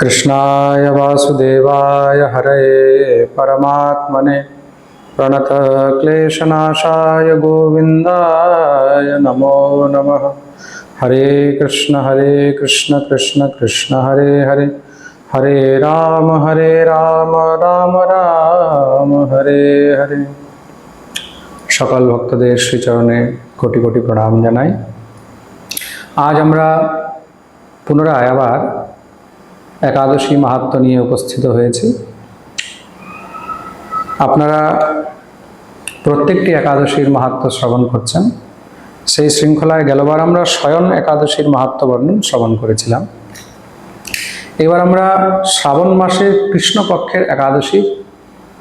कृष्णाय वासुदेवाय हरये परमात्मने प्रणतक्लेशनाशाय गोविन्दाय नमो नमः हरे कृष्ण हरे कृष्ण कृष्ण कृष्ण हरे हरे हरे राम हरे राम राम রাম হরে হরে সকল ভক্তদের শ্রীচরণে কোটি কোটি প্রণাম জানাই আজ আমরা পুনরায় আবার একাদশী মাহাত্ম নিয়ে উপস্থিত হয়েছি। আপনারা প্রত্যেকটি একাদশীর মাহাত্ম শ্রবণ করছেন। সেই শৃঙ্খলায় গেলবার আমরা স্বয়ং একাদশীর মাহাত্ম বর্ণন শ্রবণ করেছিলাম। এবার আমরা শ্রাবণ মাসের কৃষ্ণপক্ষের একাদশীর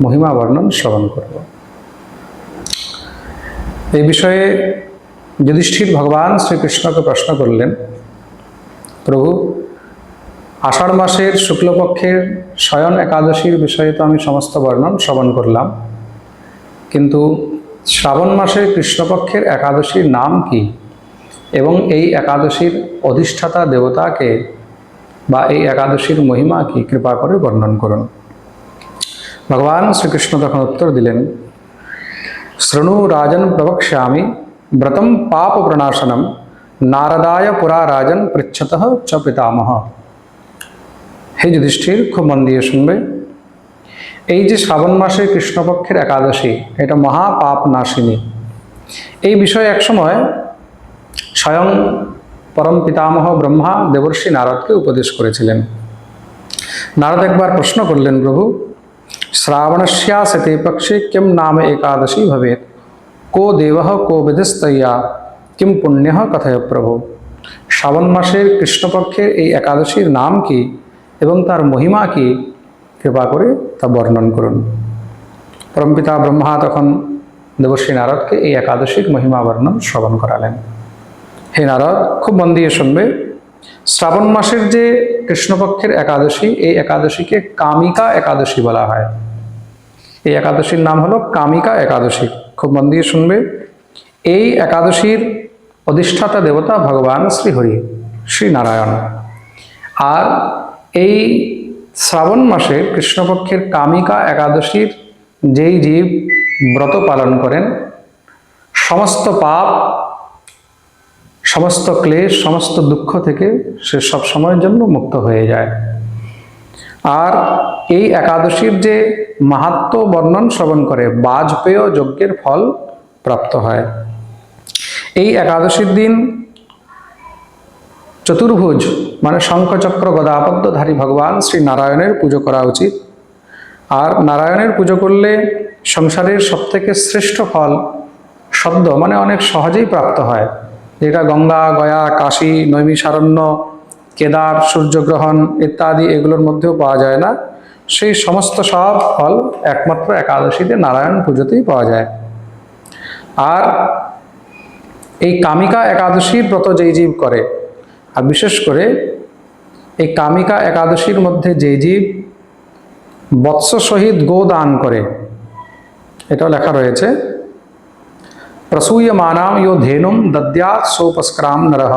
মহিমা বর্ণন শ্রবণ করব। এই বিষয়ে যুধিষ্ঠির ভগবান শ্রীকৃষ্ণকে প্রশ্ন করলেন, প্রভু আষাঢ় মাসের শুক্লপক্ষের শয়ন একাদশীর বিষয়ে তো আমি সমস্ত বর্ণন শ্রবণ করলাম। কিন্তু শ্রাবণ মাসের কৃষ্ণপক্ষের একাদশীর নাম কি? এবং এই একাদশীর অধিষ্ঠাতা দেবতাকে বা এই একাদশীর মহিমা কি? কৃপা করে বর্ণন করুন। ভগবান শ্রীকৃষ্ণ তখন উত্তর দিলেন, শৃণু রাজন প্রবক্ষ্যামি, ব্রতম পাপ প্রণাশনম, নারদায় পুরা রাজন পৃচ্ছত চ পিতামহ। হে যুধিষ্ঠির খুব মন দিয়ে শুনবে। এই যে শ্রাবণ মাসে কৃষ্ণপক্ষের একাদশী, এটা মহাপাপ নাশিনী। এই বিষয়ে একসময় স্বয়ং পরম পিতামহ ব্রহ্মা দেবর্ষি নারদকে উপদেশ করেছিলেন। নারদ একবার প্রশ্ন করলেন, প্রভু, শ্রাবণস্যাসতে পক্ষে কিম নাম একাদশী ভবেত কো দেব, কো বিধিস্তয়া কিম পুণ্য, কথায় প্রভু? শ্রাবণ মাসের কৃষ্ণপক্ষের এই একাদশীর নাম কি? এবং তার মহিমা কি কৃপা করে তা বর্ণন করুন। পরমপিতা ব্রহ্মা তখন দেবশ্রী নারদকে এই একাদশীর মহিমা বর্ণন শ্রবণ করালেন। হে নারদ, খুব মন দিয়ে শুনবে। শ্রাবণ মাসের যে কৃষ্ণপক্ষের একাদশী, এই একাদশীকে কামিকা একাদশী বলা হয়। এই একাদশীর নাম হলো কামিকা একাদশী। খুব মন দিয়ে শুনবে। এই একাদশীর অধিষ্ঠাতা দেবতা ভগবান শ্রীহরি শ্রী নারায়ণ আর এই শ্রাবণ মাসের কৃষ্ণপক্ষের কামিকা একাদশীর যেই জীব ব্রত পালন করেন, সমস্ত পাপ, সমস্ত ক্লেশ, সমস্ত দুঃখ থেকে সে সব সময়ের জন্য মুক্ত হয়ে যায়। আর এই একাদশীর যে মাহাত্ম বর্ণন শ্রবণ করে, বাজপেয় যজ্ঞের ফল প্রাপ্ত হয়। এই একাদশীর দিন চতুর্ভুজ মানে শঙ্খচক্র গদাপদ্মধারী ভগবান শ্রী নারায়ণের পুজো করা উচিত। আর নারায়ণের পুজো করলে সংসারের সবথেকে শ্রেষ্ঠ ফল, শব্দ মানে অনেক সহজেই প্রাপ্ত হয়। যেটা গঙ্গা, গয়া, কাশী, নৈমিষারণ্য, কেদার, সূর্যগ্রহণ ইত্যাদি এগুলোর মধ্যেও পাওয়া যায় না। সেই সমস্ত সব ফল একমাত্র একাদশীতে নারায়ণ পুজোতেই পাওয়া যায়। আর এই কামিকা একাদশীর ব্রত যেই জীব করে আর বিশেষ করে এই কামিকা একাদশীর মধ্যে যে জীব বৎস সহিত গো দান করে, এটাও লেখা রয়েছে। প্রসূয়মানাম ইয়ো ধেনুম দদ্যাৎ সোপস্ক্রাম নরহ,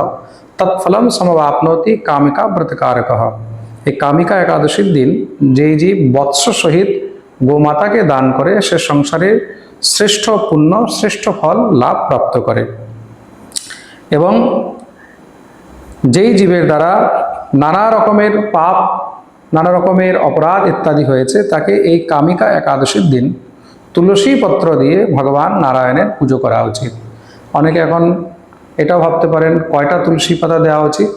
তৎফলম সমবাপনতি কামিকা ব্রতকারক। এই কামিকা একাদশীর দিন যেই জীব বৎস সহিত গোমাতাকে দান করে, সে সংসারে শ্রেষ্ঠ পুণ্য, শ্রেষ্ঠ ফল লাভ প্রাপ্ত করে। এবং যেই জীবের দ্বারা নানা রকমের পাপ, নানা রকমের অপরাধ ইত্যাদি হয়েছে, তাকে এই কামিকা একাদশীর দিন তুলসী পত্র দিয়ে ভগবান নারায়ণের পুজো করা উচিত। অনেকে এখন এটাও ভাবতে পারেন, কয়টা তুলসী পাতা দেওয়া উচিত?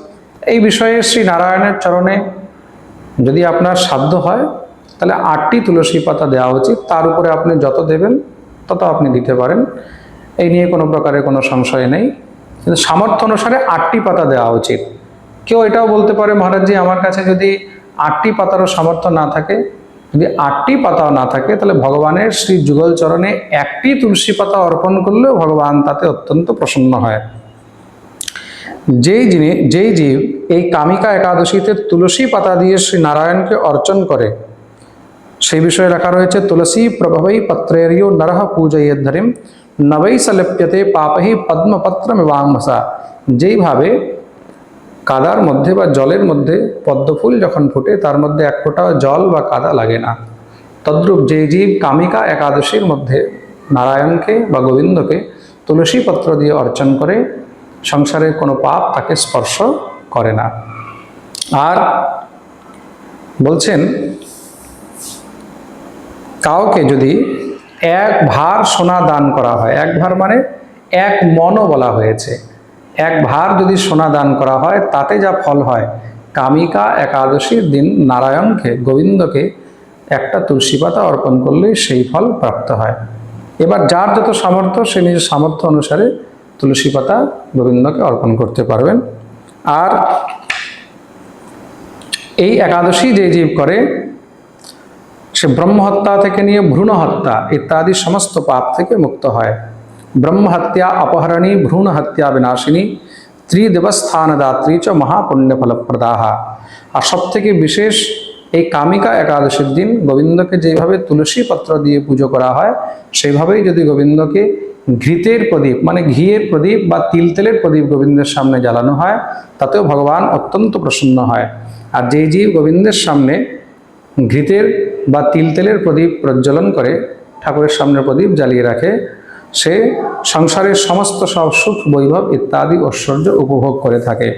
এই বিষয়ে শ্রী নারায়ণের চরণে যদি আপনার সাধ্য হয়, তাহলে আটটি তুলসী পাতা দেওয়া উচিত। তার উপরে আপনি যত দেবেন, তত আপনি দিতে পারেন। এই নিয়ে কোনো প্রকারের কোনো সংশয় নেই। কিন্তু সামর্থ্য অনুসারে আটটি পাতা দেওয়া উচিত। কেউ এটাও বলতে পারে, মহারাজজি, আমার কাছে যদি আটটি পাতারও সামর্থ্য না থাকে, যদি আটটি পাতাও না থাকে, তাহলে ভগবানের শ্রী যুগল চরণে একটি তুলসী পাতা অর্পণ করলেও ভগবান তাতে অত্যন্ত প্রসন্ন হয়। যেই যিনি, যেই জীব এই কামিকা একাদশীতে তুলসী পাতা দিয়ে শ্রী নারায়ণকে অর্চন করে, সেই বিষয়ে লেখা রয়েছে, তুলসী প্রভবৈ পত্রেরিও নরহ পূজয়েদ্ধরিম নবৈ সলিপ্যতে পাপহি পদ্মপত্রমিবাংসা যেইভাবে কাদার মধ্যে বা জলের মধ্যে পদ্মফুল যখন ফোটে, তার মধ্যে এক ফোঁটাও জল বা কাদা লাগে না। তদ্রূপ যে জীব কামিকা একাদশীর মধ্যে নারায়ণকে বা গোবিন্দকে তুলসী পত্র দিয়ে অর্চন করে সংসারের কোনো পাপ তাকে স্পর্শ করে না। আর বলছেন, কাউকে যদি এক ভার সোনা দান করা হয়। এক ভার মানে এক মনও বলা হয়েছে। এক ভার যদি সোনা দান করা হয়, তাতে যা ফল হয়, কামিকা একাদশীর দিন নারায়ণকে, গোবিন্দকে একটা তুলসী পাতা অর্পণ করলেই সেই ফল প্রাপ্ত হয়। এবার যার যত সামর্থ্য, সে নিজের সামর্থ্য অনুসারে তুলসী পাতা গোবিন্দকে অর্পণ করতে পারবেন। আর এই একাদশী যে জীব করে সে ব্রহ্মহত্যা থেকে নিয়ে ভ্রূণ হত্যা ইত্যাদি সমস্ত পাপ থেকে মুক্ত হয়। ব্রহ্মহত্যা অপহরণী ভ্রূণ হত্যা বিনাশিনী, ত্রিদেবস্থানদাত্রী চ মহাপুণ্য ফলপ্রদাহা আর সব থেকে বিশেষ, এই কামিকা একাদশীর দিন গোবিন্দকে যেভাবে তুলসী পত্র দিয়ে পুজো করা হয়, সেইভাবেই যদি গোবিন্দকে ঘৃতের প্রদীপ মানে ঘিয়ের প্রদীপ বা তিল তেলের প্রদীপ গোবিন্দের সামনে জ্বালানো হয়, তাতেও ভগবান অত্যন্ত প্রসন্ন হয়। আর যেই জীব গোবিন্দের সামনে ঘৃতের বা তিল তেলের প্রদীপ প্রজ্বলন করে ঠাকুরের সামনে প্রদীপ জ্বালিয়ে রাখে, সে সংসারের সমস্ত সব সুখ, বৈভব ইত্যাদি ঐশ্বর্য উপভোগ করে থাকে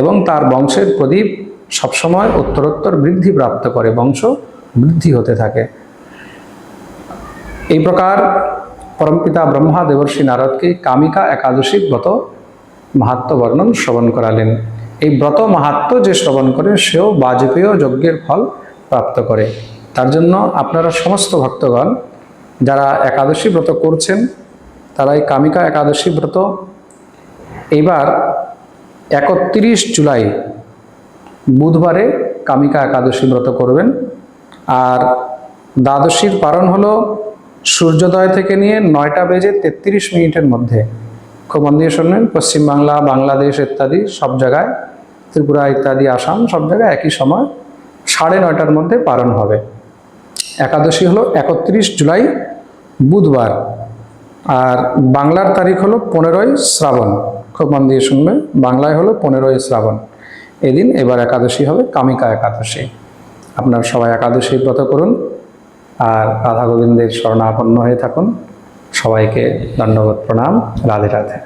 এবং তার বংশের প্রদীপ সবসময় উত্তরোত্তর বৃদ্ধি প্রাপ্ত করে, বংশ বৃদ্ধি হতে থাকে। এই প্রকার পরমপিতা ব্রহ্মা দেবর্ষী নারদকে কামিকা একাদশী ব্রত মাহাত্ম বর্ণন শ্রবণ করালেন। এই ব্রত মাহাত্ম যে শ্রবণ করে, সেও বাজপেয় যজ্ঞের ফল প্রাপ্ত করে। তার জন্য আপনারা সমস্ত ভক্তগণ যারা একাদশী ব্রত করছেন তারা এই কামিকা একাদশী ব্রত। এবার একত্রিশ জুলাই বুধবারে কামিকা একাদশী ব্রত করবেন। আর দ্বাদশীর পারণ হলো সূর্যোদয় থেকে নিয়ে নয়টা বেজে তেত্রিশ মিনিটের মধ্যে। খুব মন দিয়ে শুনবেন পশ্চিমবাংলা বাংলাদেশ ইত্যাদি সব জায়গায়, ত্রিপুরা ইত্যাদি, আসাম সব জায়গায় একই সময় সাড়ে নয়টার মধ্যে পালন হবে। একাদশী হলো একত্রিশ জুলাই বুধবার আর বাংলার তারিখ হলো পনেরোই শ্রাবণ। খুব মন দিয়ে শুনবে, বাংলায় হলো পনেরোই শ্রাবণ। এদিন এবার একাদশী হবে কামিকা একাদশী। আপনার সবাই একাদশী ব্রত করুন আর রাধা গোবিন্দের শরণাপন্ন হয়ে থাকুন। সবাইকে দণ্ডবোধ প্রণাম। রাধে রাধে।